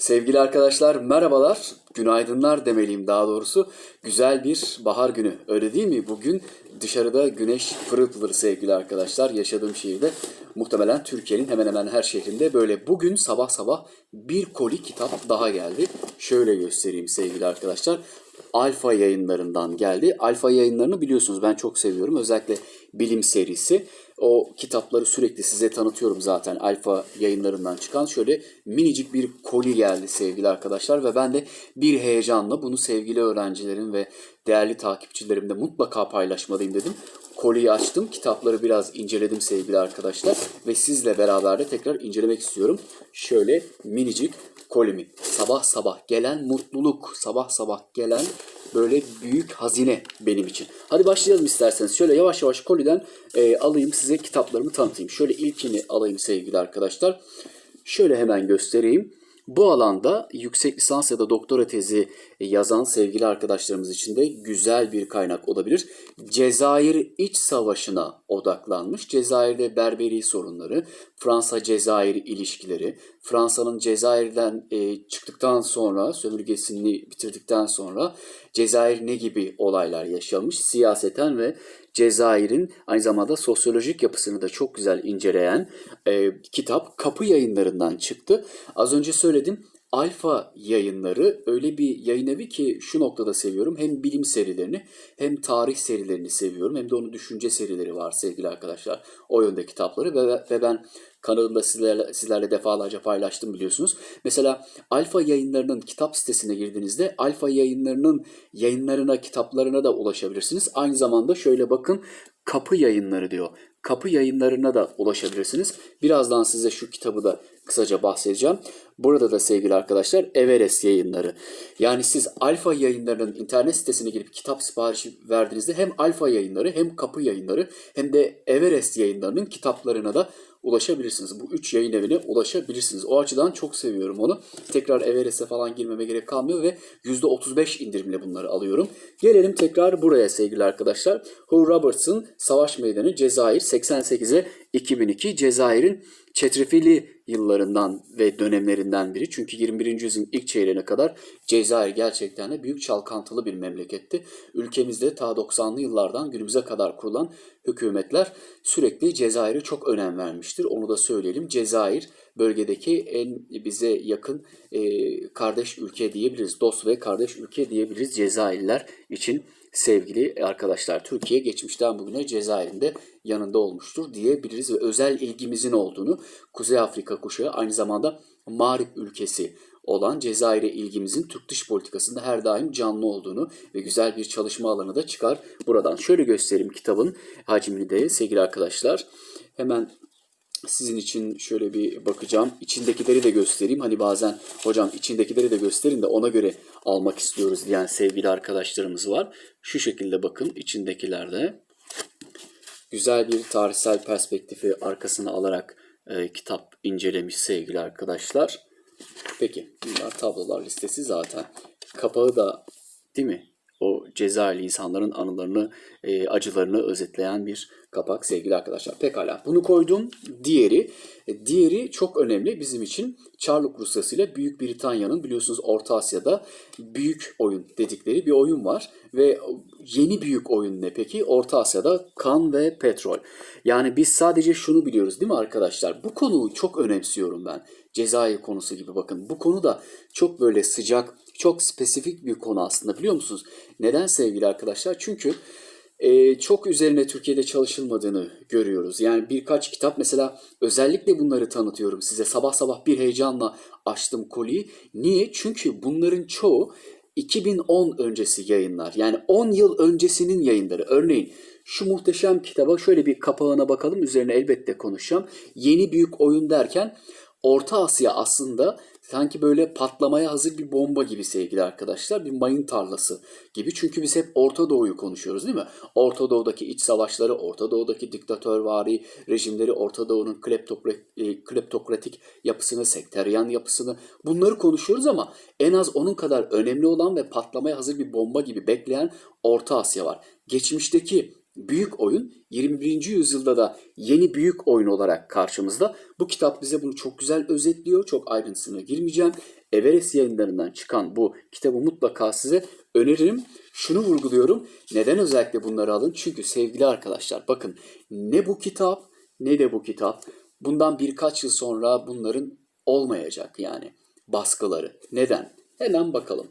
Sevgili arkadaşlar merhabalar, günaydınlar demeliyim daha doğrusu. Güzel bir bahar günü öyle değil mi? Bugün dışarıda güneş pırıl pırıl sevgili arkadaşlar. Yaşadığım şehirde muhtemelen Türkiye'nin hemen hemen her şehrinde böyle. Bugün sabah sabah bir koli kitap daha geldi. Şöyle göstereyim sevgili arkadaşlar. Alfa yayınlarından geldi. Alfa yayınlarını biliyorsunuz ben çok seviyorum. Özellikle bilim serisi. O kitapları sürekli size tanıtıyorum zaten Alfa yayınlarından çıkan. Şöyle minicik bir koli geldi sevgili arkadaşlar ve ben de bir heyecanla bunu sevgili öğrencilerim ve değerli takipçilerimle mutlaka paylaşmalıyım dedim. Koliyi açtım, kitapları biraz inceledim sevgili arkadaşlar ve sizle beraber de tekrar incelemek istiyorum. Şöyle minicik kolimi. Sabah sabah gelen mutluluk, sabah sabah gelen böyle büyük hazine benim için. Hadi başlayalım isterseniz. Şöyle yavaş yavaş koliden e, alayım size kitaplarımı tanıtayım. Şöyle ilkini alayım sevgili arkadaşlar. Şöyle hemen göstereyim. Bu alanda yüksek lisans ya da doktora tezi yazan sevgili arkadaşlarımız için de güzel bir kaynak olabilir. Cezayir iç savaşına odaklanmış. Cezayir'de Berberi sorunları, Fransa-Cezayir ilişkileri, Fransa'nın Cezayir'den e, çıktıktan sonra, sömürgesini bitirdikten sonra Cezayir ne gibi olaylar yaşamış? Siyaseten ve Cezayir'in aynı zamanda sosyolojik yapısını da çok güzel inceleyen e, kitap Kapı Yayınlarından çıktı. Az önce söyledim. Alfa yayınları öyle bir yayın evi ki şu noktada seviyorum. Hem bilim serilerini hem tarih serilerini seviyorum. Hem de onun düşünce serileri var sevgili arkadaşlar. O yönde kitapları ve, ve ben kanalımda sizlerle, sizlerle defalarca paylaştım biliyorsunuz. Mesela Alfa yayınlarının kitap sitesine girdiğinizde Alfa yayınlarının yayınlarına, kitaplarına da ulaşabilirsiniz. Aynı zamanda şöyle bakın kapı yayınları diyor. Kapı yayınlarına da ulaşabilirsiniz. Birazdan size şu kitabı da kısaca bahsedeceğim. Burada da sevgili arkadaşlar Everest yayınları. Yani siz Alfa yayınlarının internet sitesine girip kitap siparişi verdiğinizde hem Alfa yayınları hem Kapı yayınları hem de Everest yayınlarının kitaplarına da ulaşabilirsiniz. Bu üç yayın evine ulaşabilirsiniz. O açıdan çok seviyorum onu. Tekrar Everest'e falan girmeme gerek kalmıyor ve %35 indirimle bunları alıyorum. Gelelim tekrar buraya sevgili arkadaşlar. Hugh Roberts'ın Savaş Meydanı Cezayir 88'e 2002 Cezayir'in çetrefilli yıllarından ve dönemlerinden biri. Çünkü 21. yüzyılın ilk çeyreğine kadar Cezayir gerçekten de büyük çalkantılı bir memleketti. Ülkemizde ta 90'lı yıllardan günümüze kadar kurulan hükümetler sürekli Cezayir'e çok önem vermiştir. Onu da söyleyelim. Cezayir bölgedeki en bize yakın e, kardeş ülke diyebiliriz. Dost ve kardeş ülke diyebiliriz Cezayirliler için sevgili arkadaşlar. Türkiye geçmişten bugüne Cezayir'in de yanında olmuştur diyebiliriz ve özel ilgimizin olduğunu Kuzey Afrika kuşağı aynı zamanda Mağrip ülkesi olan Cezayir'e ilgimizin Türk dış politikasında her daim canlı olduğunu ve güzel bir çalışma alanı da çıkar buradan. Şöyle göstereyim kitabın hacmini de sevgili arkadaşlar. Hemen sizin için şöyle bir bakacağım. İçindekileri de göstereyim. Hani bazen hocam içindekileri de gösterin de ona göre almak istiyoruz diyen sevgili arkadaşlarımız var. Şu şekilde bakın içindekilerde. Güzel bir tarihsel perspektifi arkasına alarak e, kitap incelemiş sevgili arkadaşlar. Peki bunlar tablolar listesi zaten. Kapağı da değil mi? O Cezayirli insanların anılarını, e, acılarını özetleyen bir kapak sevgili arkadaşlar. Pekala bunu koydum. Diğeri, e, diğeri çok önemli bizim için. Çarlık Rusyası ile Büyük Britanya'nın biliyorsunuz Orta Asya'da büyük oyun dedikleri bir oyun var. Ve yeni büyük oyun ne peki? Orta Asya'da kan ve petrol. Yani biz sadece şunu biliyoruz değil mi arkadaşlar? Bu konuyu çok önemsiyorum ben. Cezayir konusu gibi bakın. Bu konu da çok böyle sıcak, çok spesifik bir konu aslında biliyor musunuz? Neden sevgili arkadaşlar? Çünkü e, çok üzerine Türkiye'de çalışılmadığını görüyoruz. Yani birkaç kitap mesela özellikle bunları tanıtıyorum size. Sabah sabah bir heyecanla açtım koliyi. Niye? Çünkü bunların çoğu 2010 öncesi yayınlar. Yani 10 yıl öncesinin yayınları. Örneğin şu muhteşem kitaba şöyle bir kapağına bakalım. Üzerine elbette konuşacağım. Yeni büyük oyun derken Orta Asya aslında sanki böyle patlamaya hazır bir bomba gibi sevgili arkadaşlar. Bir mayın tarlası gibi. Çünkü biz hep Orta Doğu'yu konuşuyoruz değil mi? Orta Doğu'daki iç savaşları, Orta Doğu'daki diktatörvari rejimleri, Orta Doğu'nun kleptokratik, e, kleptokratik yapısını, sekteryan yapısını bunları konuşuyoruz ama en az onun kadar önemli olan ve patlamaya hazır bir bomba gibi bekleyen Orta Asya var. Geçmişteki büyük oyun 21. yüzyılda da yeni büyük oyun olarak karşımızda. Bu kitap bize bunu çok güzel özetliyor. Çok ayrıntısına girmeyeceğim. Everest yayınlarından çıkan bu kitabı mutlaka size öneririm. Şunu vurguluyorum. Neden özellikle bunları alın? Çünkü sevgili arkadaşlar bakın ne bu kitap ne de bu kitap. Bundan birkaç yıl sonra bunların olmayacak yani baskıları. Neden? Hemen bakalım.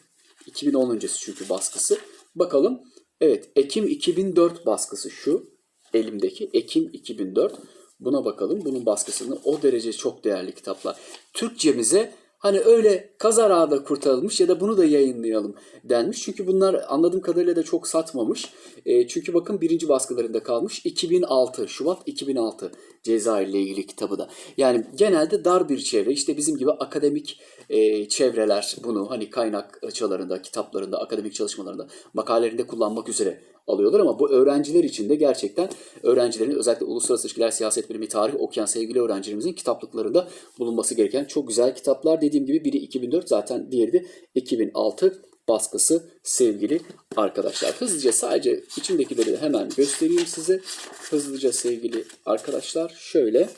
2010 öncesi çünkü baskısı. Bakalım. Evet Ekim 2004 baskısı şu. Elimdeki Ekim 2004. Buna bakalım. Bunun baskısını o derece çok değerli kitaplar. Türkçemize hani öyle kazarada kurtarılmış ya da bunu da yayınlayalım denmiş. Çünkü bunlar anladığım kadarıyla da çok satmamış. E, çünkü bakın birinci baskılarında kalmış. 2006, Şubat 2006 Cezayir ile ilgili kitabı da. Yani genelde dar bir çevre. İşte bizim gibi akademik e, çevreler bunu hani kaynak açılarında, kitaplarında, akademik çalışmalarında, makalelerinde kullanmak üzere alıyorlar ama bu öğrenciler için de gerçekten öğrencilerin özellikle uluslararası ilişkiler, siyaset bilimi, tarih okuyan sevgili öğrencilerimizin kitaplıklarında bulunması gereken çok güzel kitaplar. Dediğim gibi biri 2004 zaten diğeri de 2006 baskısı sevgili arkadaşlar. Hızlıca sadece içindekileri de hemen göstereyim size. Hızlıca sevgili arkadaşlar şöyle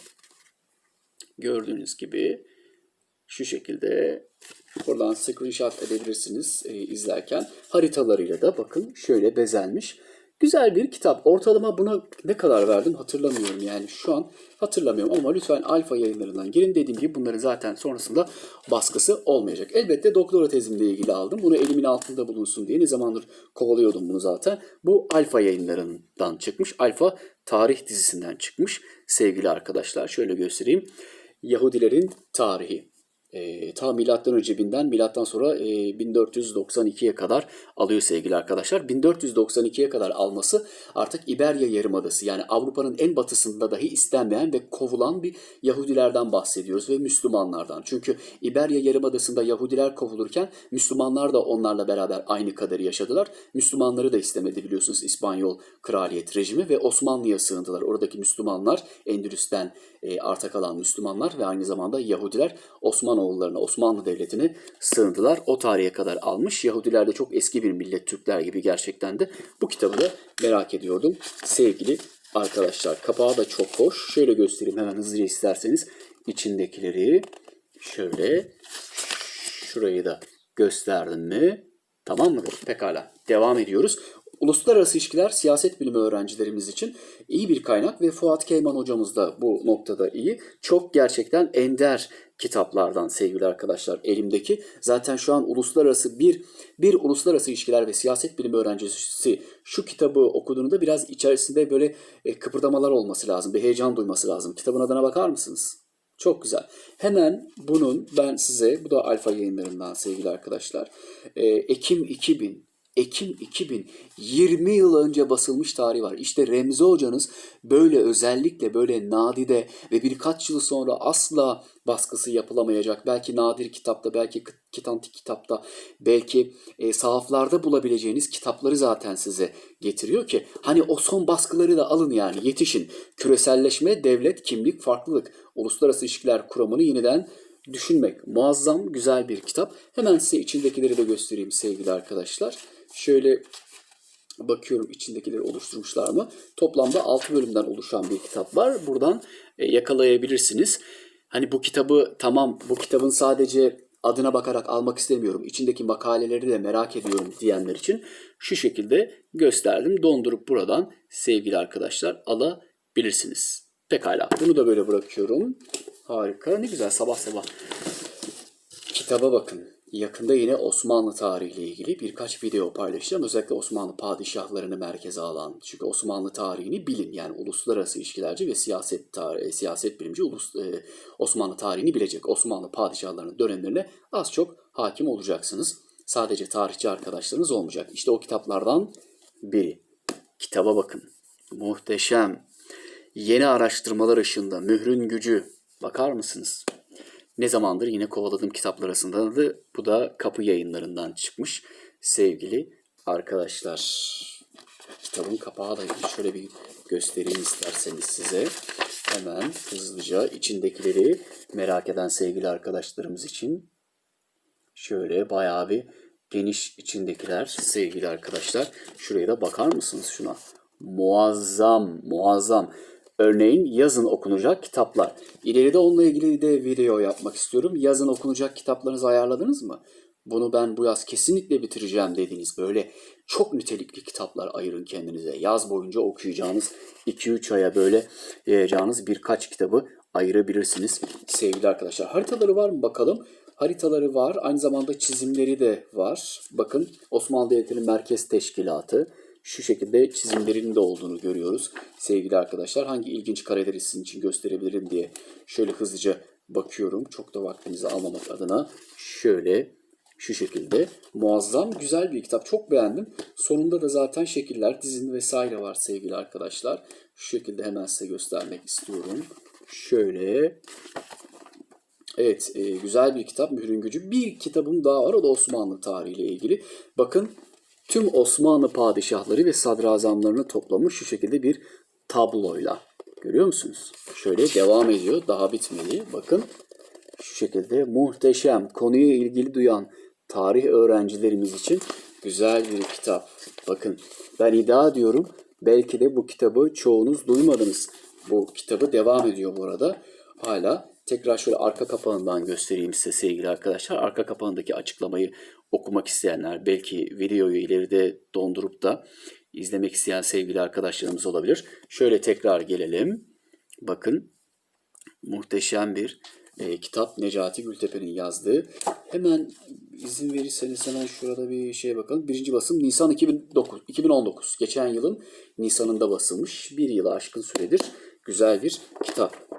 gördüğünüz gibi şu şekilde buradan screenshot edebilirsiniz e, izlerken. Haritalarıyla da bakın şöyle bezenmiş. Güzel bir kitap. Ortalama buna ne kadar verdim hatırlamıyorum yani şu an hatırlamıyorum ama lütfen alfa yayınlarından girin. Dediğim gibi bunların zaten sonrasında baskısı olmayacak. Elbette doktora tezimle ilgili aldım. Bunu elimin altında bulunsun diye ne zamandır kovalıyordum bunu zaten. Bu alfa yayınlarından çıkmış. Alfa tarih dizisinden çıkmış sevgili arkadaşlar. Şöyle göstereyim. Yahudilerin tarihi. E, ta milattan önce binden milattan sonra e, 1492'ye kadar alıyor sevgili arkadaşlar. 1492'ye kadar alması artık İberya Yarımadası yani Avrupa'nın en batısında dahi istenmeyen ve kovulan bir Yahudilerden bahsediyoruz ve Müslümanlardan. Çünkü İberya Yarımadası'nda Yahudiler kovulurken Müslümanlar da onlarla beraber aynı kaderi yaşadılar. Müslümanları da istemedi biliyorsunuz İspanyol kraliyet rejimi ve Osmanlı'ya sığındılar. Oradaki Müslümanlar Endülüs'ten e, arta kalan Müslümanlar ve aynı zamanda Yahudiler Osmanoğullarına, Osmanlı Devleti'ne sığındılar. O tarihe kadar almış. Yahudiler de çok eski bir millet, Türkler gibi gerçekten de. Bu kitabı da merak ediyordum sevgili arkadaşlar. Kapağı da çok hoş. Şöyle göstereyim hemen hızlıca isterseniz. içindekileri şöyle şurayı da gösterdim mi? Tamam mıdır? Pekala. Devam ediyoruz. Uluslararası ilişkiler siyaset bilimi öğrencilerimiz için iyi bir kaynak ve Fuat Keyman hocamız da bu noktada iyi. Çok gerçekten ender kitaplardan sevgili arkadaşlar elimdeki. Zaten şu an uluslararası bir bir uluslararası ilişkiler ve siyaset bilimi öğrencisi şu kitabı okuduğunda biraz içerisinde böyle e, kıpırdamalar olması lazım. Bir heyecan duyması lazım. Kitabın adına bakar mısınız? Çok güzel. Hemen bunun ben size, bu da Alfa yayınlarından sevgili arkadaşlar. e, Ekim 2000 Ekim 2000 20 yıl önce basılmış tarihi var. İşte Remzi hocanız böyle özellikle böyle nadide ve birkaç yıl sonra asla baskısı yapılamayacak. Belki nadir kitapta, belki kitantik kitapta, belki e, sahaflarda bulabileceğiniz kitapları zaten size getiriyor ki hani o son baskıları da alın yani yetişin. Küreselleşme, devlet, kimlik, farklılık, uluslararası ilişkiler kuramını yeniden düşünmek. Muazzam güzel bir kitap. Hemen size içindekileri de göstereyim sevgili arkadaşlar. Şöyle bakıyorum içindekileri oluşturmuşlar mı? Toplamda 6 bölümden oluşan bir kitap var. Buradan e, yakalayabilirsiniz. Hani bu kitabı tamam bu kitabın sadece adına bakarak almak istemiyorum. İçindeki makaleleri de merak ediyorum diyenler için şu şekilde gösterdim. Dondurup buradan sevgili arkadaşlar alabilirsiniz. Pekala bunu da böyle bırakıyorum. Harika ne güzel sabah sabah. Kitaba bakın. Yakında yine Osmanlı tarihiyle ilgili birkaç video paylaşacağım. Özellikle Osmanlı padişahlarını merkeze alan. Çünkü Osmanlı tarihini bilin. Yani uluslararası ilişkilerci ve siyaset tarihi, siyaset bilimci ulus, e, Osmanlı tarihini bilecek. Osmanlı padişahlarının dönemlerine az çok hakim olacaksınız. Sadece tarihçi arkadaşlarınız olmayacak. İşte o kitaplardan biri. Kitaba bakın. Muhteşem. Yeni araştırmalar ışığında mührün gücü. Bakar mısınız? Ne zamandır yine kovaladığım kitaplar arasındaydı. Bu da kapı yayınlarından çıkmış sevgili arkadaşlar. Kitabın kapağı da şöyle bir göstereyim isterseniz size. Hemen hızlıca içindekileri merak eden sevgili arkadaşlarımız için şöyle bayağı bir geniş içindekiler sevgili arkadaşlar. Şuraya da bakar mısınız şuna? Muazzam, muazzam. Örneğin yazın okunacak kitaplar. İleride onunla ilgili de video yapmak istiyorum. Yazın okunacak kitaplarınızı ayarladınız mı? Bunu ben bu yaz kesinlikle bitireceğim dediğiniz böyle çok nitelikli kitaplar ayırın kendinize. Yaz boyunca okuyacağınız 2-3 aya böyle yayacağınız birkaç kitabı ayırabilirsiniz sevgili arkadaşlar. Haritaları var mı bakalım? Haritaları var. Aynı zamanda çizimleri de var. Bakın Osmanlı Devleti'nin Merkez Teşkilatı. Şu şekilde çizimlerinin de olduğunu görüyoruz sevgili arkadaşlar. Hangi ilginç kareleri sizin için gösterebilirim diye şöyle hızlıca bakıyorum. Çok da vaktinizi almamak adına şöyle şu şekilde muazzam güzel bir kitap. Çok beğendim. Sonunda da zaten şekiller, dizin vesaire var sevgili arkadaşlar. Şu şekilde hemen size göstermek istiyorum. Şöyle Evet, e, güzel bir kitap Mührün Gücü. Bir kitabım daha var, o da Osmanlı tarihiyle ilgili. Bakın, tüm Osmanlı padişahları ve sadrazamlarını toplamış şu şekilde bir tabloyla. Görüyor musunuz? Şöyle devam ediyor, daha bitmedi. Bakın, şu şekilde muhteşem, konuya ilgili duyan tarih öğrencilerimiz için güzel bir kitap. Bakın, ben iddia ediyorum, belki de bu kitabı çoğunuz duymadınız. Bu kitabı devam ediyor bu arada. Hala Tekrar şöyle arka kapağından göstereyim size sevgili arkadaşlar. Arka kapağındaki açıklamayı okumak isteyenler belki videoyu ileride dondurup da izlemek isteyen sevgili arkadaşlarımız olabilir. Şöyle tekrar gelelim. Bakın muhteşem bir e, kitap Necati Gültepe'nin yazdığı. Hemen izin verirseniz hemen şurada bir şeye bakalım. Birinci basım Nisan 2009, 2019. Geçen yılın Nisan'ında basılmış. Bir yılı aşkın süredir güzel bir kitap.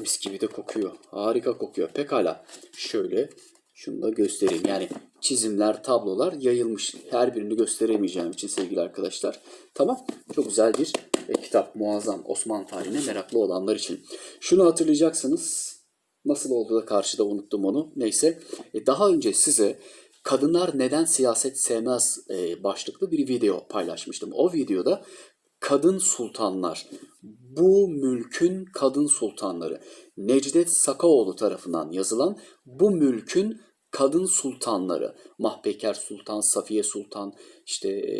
Mis gibi de kokuyor. Harika kokuyor. Pekala. Şöyle şunu da göstereyim. Yani çizimler, tablolar yayılmış. Her birini gösteremeyeceğim için sevgili arkadaşlar. Tamam. Çok güzel bir e, kitap. Muazzam. Osmanlı tarihine meraklı olanlar için. Şunu hatırlayacaksınız. Nasıl oldu da karşıda unuttum onu. Neyse. E, daha önce size kadınlar neden siyaset sevmez e, başlıklı bir video paylaşmıştım. O videoda kadın sultanlar, bu mülkün kadın sultanları, Necdet Sakaoğlu tarafından yazılan bu mülkün kadın sultanları, Mahpeker Sultan, Safiye Sultan, işte e,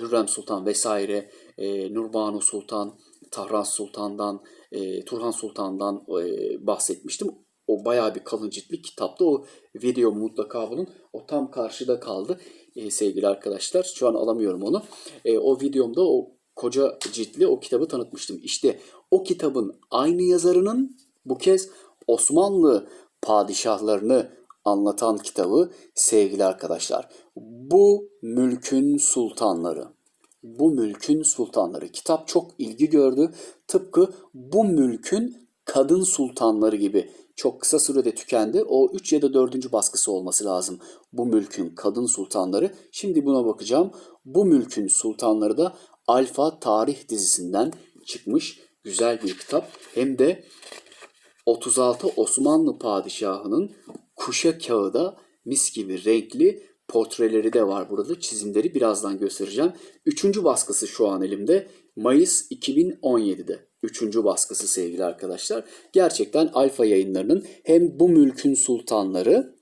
Hürrem Sultan vesaire, e, Nurbanu Sultan, Tahran Sultan'dan, e, Turhan Sultan'dan e, bahsetmiştim. O bayağı bir kalın ciltli kitapta o video mutlaka bulun. O tam karşıda kaldı e, sevgili arkadaşlar. Şu an alamıyorum onu. E, o videomda o koca ciltli o kitabı tanıtmıştım. İşte o kitabın aynı yazarının bu kez Osmanlı padişahlarını anlatan kitabı sevgili arkadaşlar. Bu mülkün sultanları. Bu mülkün sultanları. Kitap çok ilgi gördü. Tıpkı bu mülkün kadın sultanları gibi çok kısa sürede tükendi. O 3 ya da 4. baskısı olması lazım. Bu mülkün kadın sultanları. Şimdi buna bakacağım. Bu mülkün sultanları da Alfa Tarih dizisinden çıkmış güzel bir kitap. Hem de 36 Osmanlı padişahının kuşa kağıda mis gibi renkli portreleri de var burada. Çizimleri birazdan göstereceğim. Üçüncü baskısı şu an elimde. Mayıs 2017'de. Üçüncü baskısı sevgili arkadaşlar. Gerçekten Alfa yayınlarının hem bu mülkün sultanları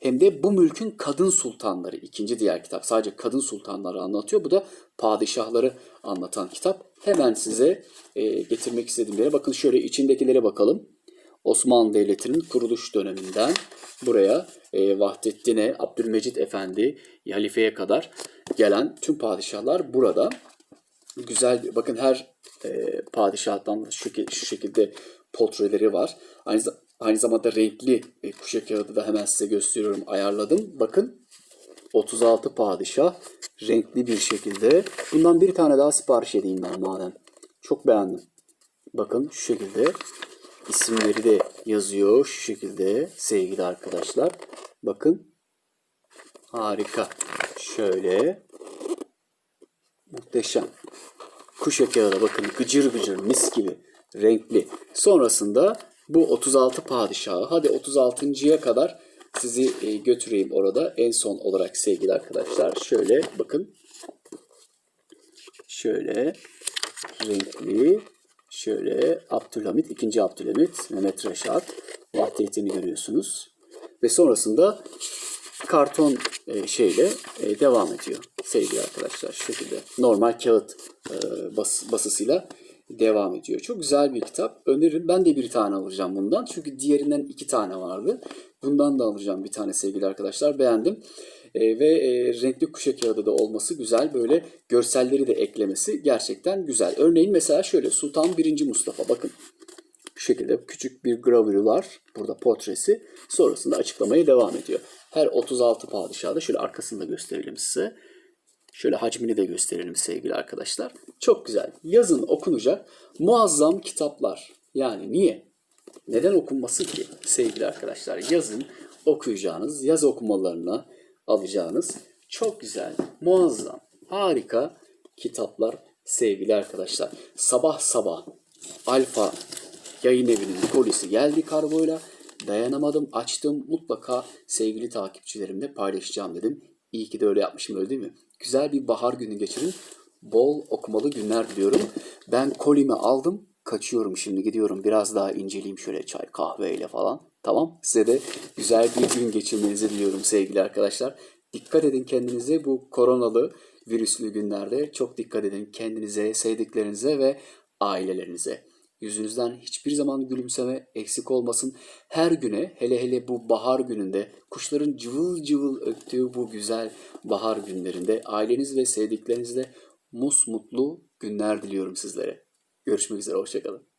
hem de bu mülkün kadın sultanları ikinci diğer kitap. Sadece kadın sultanları anlatıyor. Bu da padişahları anlatan kitap. Hemen size e, getirmek istediğim yere bakın şöyle içindekilere bakalım. Osmanlı Devleti'nin kuruluş döneminden buraya e, Vahdettin'e, Abdülmecit Efendi, halifeye kadar gelen tüm padişahlar burada. Güzel, bakın her e, padişahtan şu, şu şekilde portreleri var. Aynı, aynı zamanda renkli e, kuşak kağıdı da hemen size gösteriyorum, ayarladım. Bakın 36 padişah renkli bir şekilde. Bundan bir tane daha sipariş edeyim ben madem. Çok beğendim. Bakın şu şekilde isimleri de yazıyor şu şekilde sevgili arkadaşlar. Bakın harika. Şöyle muhteşem. Kuşak kağıda bakın gıcır gıcır mis gibi renkli. Sonrasında bu 36 padişahı hadi 36.ya kadar sizi e, götüreyim orada en son olarak sevgili arkadaşlar. Şöyle bakın. Şöyle renkli şöyle Abdülhamit, ikinci Abdülhamit, Mehmet Reşat, Vahdettin'i görüyorsunuz. Ve sonrasında karton e, şeyle e, devam ediyor sevgili arkadaşlar. Şu şekilde normal kağıt e, bas, basısıyla devam ediyor. Çok güzel bir kitap. Öneririm. Ben de bir tane alacağım bundan. Çünkü diğerinden iki tane vardı. Bundan da alacağım bir tane sevgili arkadaşlar. Beğendim. E, ve e, renkli kuşa kağıdı da olması güzel. Böyle görselleri de eklemesi gerçekten güzel. Örneğin mesela şöyle Sultan 1. Mustafa bakın. Bu şekilde küçük bir gravürü var. Burada portresi. Sonrasında açıklamaya devam ediyor. Her 36 padişahda şöyle arkasını da gösterelim size. Şöyle hacmini de gösterelim sevgili arkadaşlar. Çok güzel. Yazın okunacak muazzam kitaplar. Yani niye? Neden okunması ki sevgili arkadaşlar? Yazın okuyacağınız, yaz okumalarına alacağınız çok güzel, muazzam, harika kitaplar sevgili arkadaşlar. Sabah sabah Alfa yayın evinin polisi geldi kargoyla. Dayanamadım, açtım. Mutlaka sevgili takipçilerimle paylaşacağım dedim. İyi ki de öyle yapmışım öyle değil mi? Güzel bir bahar günü geçirin. Bol okumalı günler diliyorum. Ben kolimi aldım. Kaçıyorum şimdi gidiyorum. Biraz daha inceleyeyim şöyle çay kahveyle falan. Tamam. Size de güzel bir gün geçirmenizi diliyorum sevgili arkadaşlar. Dikkat edin kendinize bu koronalı virüslü günlerde. Çok dikkat edin kendinize, sevdiklerinize ve ailelerinize. Yüzünüzden hiçbir zaman gülümseme eksik olmasın. Her güne hele hele bu bahar gününde kuşların cıvıl cıvıl öttüğü bu güzel bahar günlerinde aileniz ve sevdiklerinizle musmutlu günler diliyorum sizlere. Görüşmek üzere, hoşçakalın.